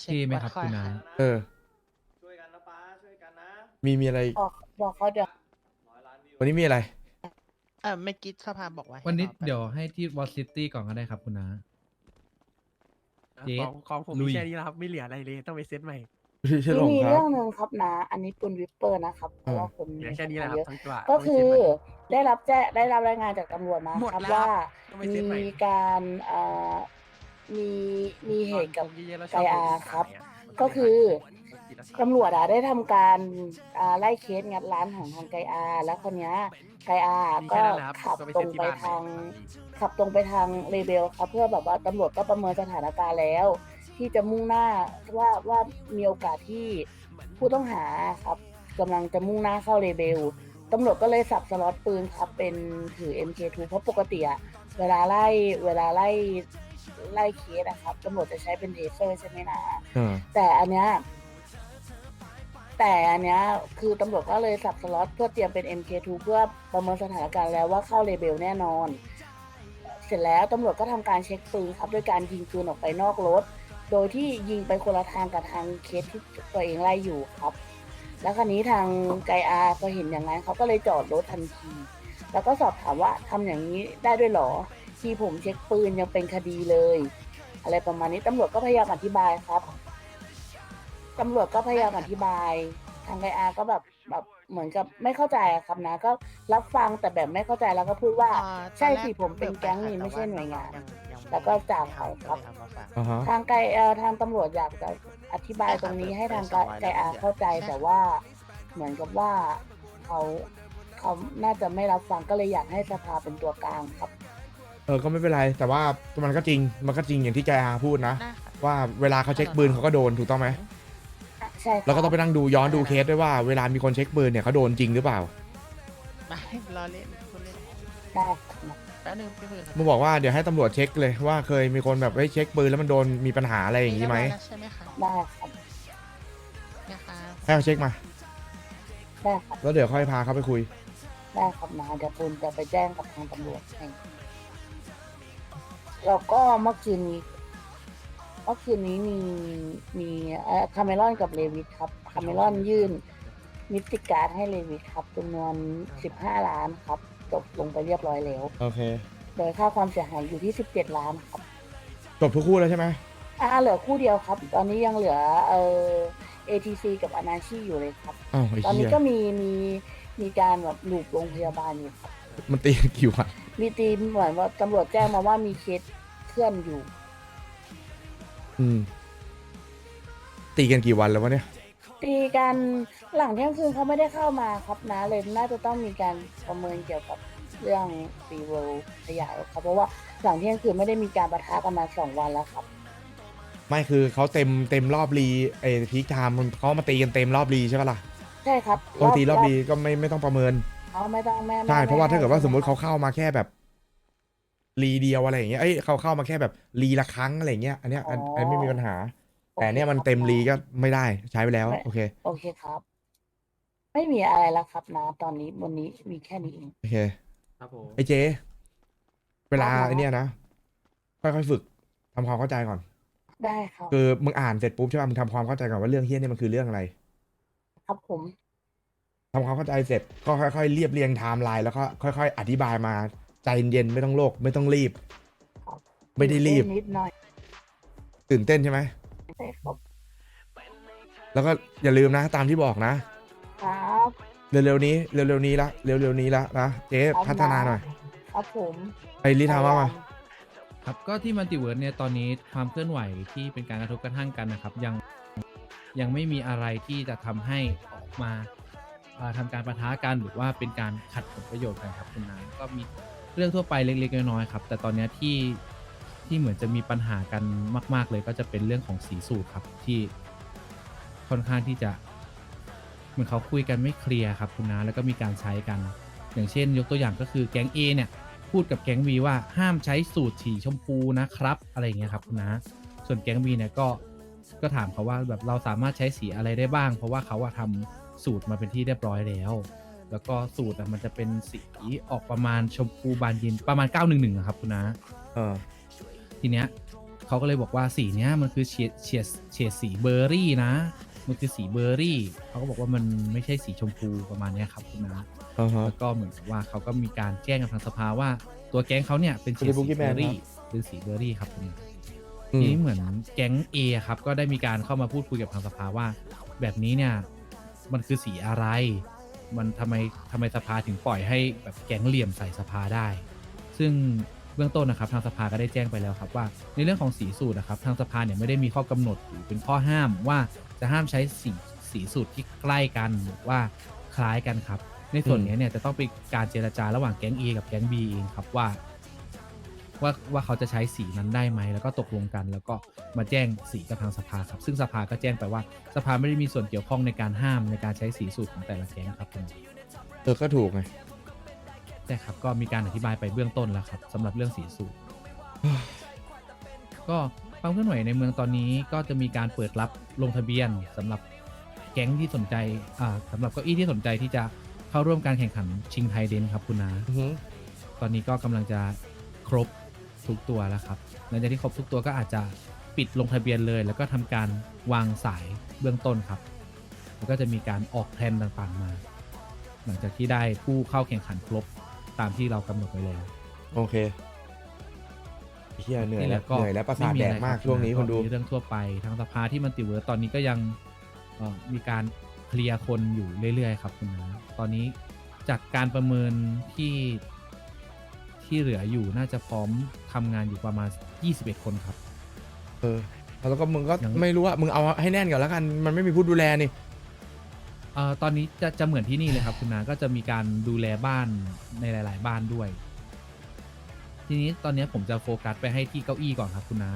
เช็คที่ไหมวัดครับค่อยคุณนาค่ะเออ ช่วยกันนะป้าช่วยกันนะมีมีอะไร บอกบอกเขาเดี๋ยวร้อยล้านวิววันนี้มีอะไร เออไม่อกี้สภาบอกว่าให้วันนี้รอไปเดี๋ยวให้ที่วอซิตี้ก่อนก็ได้ครับคุณนาเจ๊ของของผมลุมีย แค่นี้แล้วครับ ไม่เหลืออะไรเลย ต้องไปเซ็ตใหม่ชื่อชื่อหลงมีครัเรื่บองหนึ่งครับนะอันนี้ปุนวิปเปอร์นะครับเพราะว่าคนเหลือแค่นี้แหละคเยรับอะทั้งตัวก็ต้องไปคืเซ็ตอใหม่ ได้รับแจ้งได้รับรายงานจากตำรวจมาหมดครับแล้วว่า ต้องไปเซ็ตใหม่ มีการเอ่อ มีมีเหตุกับตอนเยอะๆแล้วชไกอบอาโดนครับขายะก็คือกินแล้วชอบตำรวจอะได้ทำการอ่าไล่เคสงัดร้านของทางไกอา แล้วคนเนี้ยไกอามีก็แค่นั้นแหละครับขับก็ไปตรเซ็ตงที่ไปบ้านทางใหม่ขับตรงไปทางเรเบลครับ เพื่อแบบว่าตำรวจก็ประเมินสถานการณ์แล้ว ที่จะมุ่งหน้าว่าว่ามีโอกาสที่ผู้ต้องหาครับกำลังจะมุ่งหน้าเข้าเรเบลตำรวจก็เลยสับสล็อตปืนครับเป็นถือ MK2 เพราะปกติอะเวลาไล่เวลาไล่ ไล่เคสอะครับตำรวจจะใช้เป็นเทเซอร์ใช่ไหมนะเออแต่อันเนี้ยแต่อันเนี้ยคือตำรวจก็เลยสับสล็อตเพื่อเตรียมเป็น MK2 เพื่อประเมินสถานการณ์แล้วว่าเข้าเลเบลแน่นอน เสร็จแล้วตำรวจก็ทำการเช็คปืนครับด้วยการยิงปืนออกไปนอกรถ โดยที่ยิงไปคนละทางกับทางเคสที่ตัวเองไล่อยู่ครับ แล้วคราวนี้ทางไกอาพอเห็นอย่างนั้นเขาก็เลยจอดรถทันที แล้วก็สอบถามว่าทำอย่างนี้ได้ด้วยเหรอ ที่ผมเช็คปืนยังเป็นคดีเลย อะไรประมาณนี้ตำรวจก็พยายามอธิบายครับตำรวจก็พยายามอธิบาย ทางไกอาก็แบบแบบเหมือนกับไม่เข้าใจอะครับนะ ก็รับฟังแต่แบบไม่เข้าใจแล้วก็พูดว่า อ่าใช่ตอนแรสิผมเป็นแก๊งนี่แต่ไม่ใช่หน่วยงานยังยังแล้วก็จากเขาครับทำมาฝากอ่าฮะ ทางไกเอ่อทางตำรวจอยากจะอธิบายตรงนี้ให้ทางไกไกอาเข้าใจแต่ว่าเหมือนกับว่าเขาเขาน่าจะไม่รับฟังก็เลยอยากให้สภาเป็นตัวกลางครับ เออก็ไม่เป็นไร แต่ว่ามันก็จริงมันก็จริงอย่างที่แกอาพูดนะ ได้ค่ะ ว่าเวลาเขาเช็คปืนเขาก็โดนถูกต้องไหมใช่ครับแล้วก็ต้องไปนั่งดูย้อนดูเคสด้วยว่าเวลามีคนเช็คปืนเนี่ยเขาโดนจริงหรือเปล่าไม่รอเล่นคุณเล่นได้ครับนะแป๊บนึงพี่คุยกับมึงบอกว่าเดี๋ยวให้ตำรวจเช็คเลยว่าเคยมีคนแบบเฮ้ยเช็คปืนแล้วมันโดนมีปัญหาอะไรอย่างนี้ไหมเรีบร้แล้วใช่ไหมคะได้ครับนะคะให้เขาเช็คมา ได้ครับแล้วเดี๋ยวค่อยพาเขาไปคุย ได้ครับนะเดี๋ยวคุณจะไปแจ้งกับทางตำรวจให้ แล้วก็เมื่อคืนนี้เมื่อคืนนี้มีมีเอ่อคาเมรอนกับเลวิทครับคาเมรอนยื่นมิติการ์ดให้เลวิทครับจำนวน 15 ล้านครับจบลงไปเรียบร้อยแล้ว โอเค โดยค่าความเสียหายอยู่ที่ 17 ล้านครับ จบทุกคู่แล้วใช่ไหมอ่าเหลือคู่เดียวครับ ตอนนี้ยังเหลือเอ่อ ATC กับอนาชีอยู่เลยครับ อ้าวไอ้ตอนเหี้นี้ยก็มีมีมีการแบบหลูบโรงพยาบาลอยู่ครับ มันตีกันกี่วันมีตีมเหมือนว่าตำรวจแจ้งมาว่ามีเคสเคลื่อนอยู่ อืม ตีกันกี่วันแล้ววะเนี่ย ตีกันหลังเที่ยงคืนเขาไม่ได้เข้ามาครับนะเลยน่าจะต้องมีการประเมินเกี่ยวกับเรื่องฟีเวลขยายครับ เพราะว่าหลังเที่ยงคืนไม่ได้มีการประทะกันมาสองวันแล้วครับ ไม่คือเขาเต็มเต็มรอบรีไอ้พีคไทม์มันเขามาตีกันเต็มรอบรีใช่ปะล่ะใช่ครับปกติรอบรีก็ไม่ไม่ต้องประเมิน เขาไม่ต้องแม่ใช่เพราะว่าถ้าเกิดว่าไสมมติเขาเข้ามาแค่แบบรีเดียวอะไรอย่างเงี้ยเอ้ยเขาเข้ามาแค่แบบรีละครั้งอะไรอย่างเงี้ยอันเนี้ยอันอันไม่มีปัญหา แต่เนี่ยมันเต็มรีก็ไม่ได้ใช้ไปแล้ว โอเคโอเคครับ ไม่มีอะไรแล้วครับนะตอนนี้วันนี้มีแค่นี้เองโอเคครับผมไอ้เจ๊เวลาครับไอ้เนี้ยนะค่อยๆฝึกทำความเข้าใจก่อน ได้ครับคือมึงอ่านเสร็จปุ๊บใช่ป่ะมึงทำความเข้าใจก่อนว่าเรื่องเฮี้ยนี่มันคือเรื่องอะไร ครับผม ทำความเข้าใจเสร็จก็ค่อยๆเรียบเรียงไทม์ไลน์แล้วก็ค่อย ๆ อธิบายมาใจเย็นๆไม่ต้องโลกไม่ต้องรีบครับไม่ได้รีบ นิดหน่อยตื่นเต้นใช่ไหมใช่ครับแล้วก็อย่าลืมนะ ตามที่บอกนะ ครับเร็วๆนี้เร็วๆนี้ละเร็วๆนี้ละนะเจ๊พัฒนาหน่อยครับผมไอ้ลิทาว่ามาครับก็ที่มัลติเวิร์สเนี่ยตอนนี้ความเคลื่อนไหวที่เป็นการกระทบกระทั่งกันนะครับ ยังยังไม่มีอะไรที่จะทำให้ออกมาเอ่อทำการประทะกันหรือว่าเป็นการขัดผลประโยชน์กันครับคุณนาก็มีเรื่องทั่วไปเล็กๆน้อยๆครับ แต่ตอนเนี้ยที่ที่เหมือนจะมีปัญหากันมาก ๆ เลยก็จะเป็นเรื่องของสีสูตรครับที่ค่อนข้างที่จะ เหมือนเขาคุยกันไม่เคลียร์ครับคุณนาแล้วก็มีการใช้กัน อย่างเช่น ยกตัวอย่างก็คือแก๊ง A เนี่ย พูดกับแก๊ง B ว่าห้ามใช้สูตรสีชมพูนะครับ อะไรอย่างเงี้ยครับคุณนาส่วนแก๊ง B เนี่ยก็ก็ถามเขาว่าแบบเราสามารถใช้สีอะไรได้บ้าง เพราะว่าเขาอะทำ สูตรมาเป็นที่เรียบร้อยแล้ว แล้วก็สูตรอะมันจะเป็นสีออกประมาณชมพูบานเย็นประมาณ 911อะครับคุณนาเออ ทีเนี้ยเขาก็เลยบอกว่าสีเนี้ยมันคือเฉดเฉดเฉดสีเบอร์รี่นะ มันคือสีเบอร์รี่เขาก็บอกว่ามันไม่ใช่สีชมพูประมาณเนี้ยครับคุณนะ อ่าฮะ แล้วก็เหมือนกับว่าเขาก็มีการแจ้งกับทางสภาว่า ตัวแก๊งเขาเนี่ยเป็นเฉดสวัสดีสี Boogie เบอ Man ร์รี่ครับเป็นสีเบอร์รี่ครับคุณนะ อืทีม นี้เหมือนแก๊ง A ครับก็ได้มีการเข้ามาพูดคุยกับทางสภาว่า แบบนี้เนี่ย มันคือสีอะไร มันทำไมทำไมสภาถึงปล่อยให้แบบแก๊งเหลี่ยมใส่สภาได้ ซึ่งเบื้องต้นนะครับทางสภาก็ได้แจ้งไปแล้วครับว่า ในเรื่องของสีสูตรนะครับทางสภาเนี่ยไม่ได้มีข้อกำหนดหรือเป็นข้อห้ามว่าจะห้ามใช้สีสีสูตรที่ใกล้กันหรือว่าคล้ายกันครับ ในส่วนนี้เนี่ยจะต้องเป็นการเจรจาระหว่างแก๊ง A กับแก๊ง B เองครับว่า ว่าว่าเขาจะใช้สีนั้นได้ไหมแล้วก็ตกลงกัน แล้วก็มาแจ้งสีกับทางสภาครับ ซึ่งสภาก็แจ้งไปว่าสภาไม่ได้มีส่วนเกี่ยวข้องในการห้ามในการใช้สีสูตรของแต่ละแก๊งครับผมเออก็ถูกไงใช่ครับก็มีการอธิบายไปเบื้องต้นแล้วครับสำหรับเรื่องสีสูตร ก็ความเคลื่อนไหวในเมืองตอนนี้ก็จะมีการเปิดรับลงทะเบียนสำหรับแก๊งที่สนใจอ่าสำหรับเก้าอี้ที่สนใจที่จะเข้าร่วมการแข่งขันชิงไทยเดนครับคุณนา อือฮึตอนนี้ก็กำลังจะครบ ทุกตัวแล้วครับหลังจากที่ครบทุกตัวก็อาจจะปิดลงทะเบียนเลย แล้วก็ทำการวางสายเบื้องต้นครับแล้วก็จะมีการออกแผนต่างๆมา หลังจากที่ได้ผู้เข้าแข่งขันครบตามที่เรากำหนดไว้แล้วโอเคเฮียเหนื่อยนี่แหแล้วละก็เหนื่อยแล้วประสาทไม่มีแดอะกไรมากรับช่วงนี้ก็คนดูมีเรื่องทั่วไปทางสภาที่มันติเวิร์ตตอนนี้ก็ยังเอ่อมีการเคลียร์คนอยู่เรื่อยๆ ครับคุณนะตอนนี้จากการประเมินที่ ที่เหลืออยู่น่าจะพร้อมทำงานอยู่ประมาณ 21 คนครับ เออแล้วก็มึงก็ยัง ไม่รู้ว่ามึงเอาให้แน่นก่อนแล้วกันมันไม่มีผู้ดูแลนี่เอ่อตอนนี้จะจะเหมือนที่นี่เลยครับ คุณนา ก็จะมีการดูแลบ้านในหลาย ๆ บ้านด้วย ทีนี้ตอนนี้ผมจะโฟกัสไปให้ที่เก้าอี้ก่อนครับคุณนา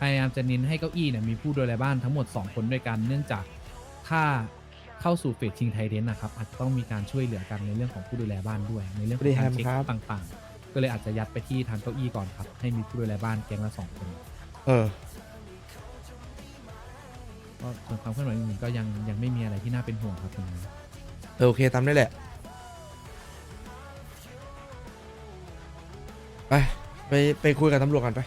พยายามจะเน้นให้เก้าอี้เนี่ยมีผู้ดูแลบ้านทั้งหมด 2 คนด้วยกัน เนื่องจากถ้าเข้าสู่เฟสชิงไทยเดนนะครับอาจจะต้องมีการช่วยเหลือกันในเรื่องของผู้ดูแลบ้านด้วยในเรื่องของการเช็คครับต่างๆ ก็เลยอาจจะยัดไปที่ทางเก้าอี้ก่อนครับ ให้มีผู้ดูแลบ้านแก๊งละสองคนเออ ก็ส่วนความเคลื่อนไหวอื่นๆก็ยังยังไม่มีอะไรที่น่าเป็นห่วงครับคุณนาเออโอเคตามได้แหละ ไป ไป ไปคุยกับตำรวจกันไป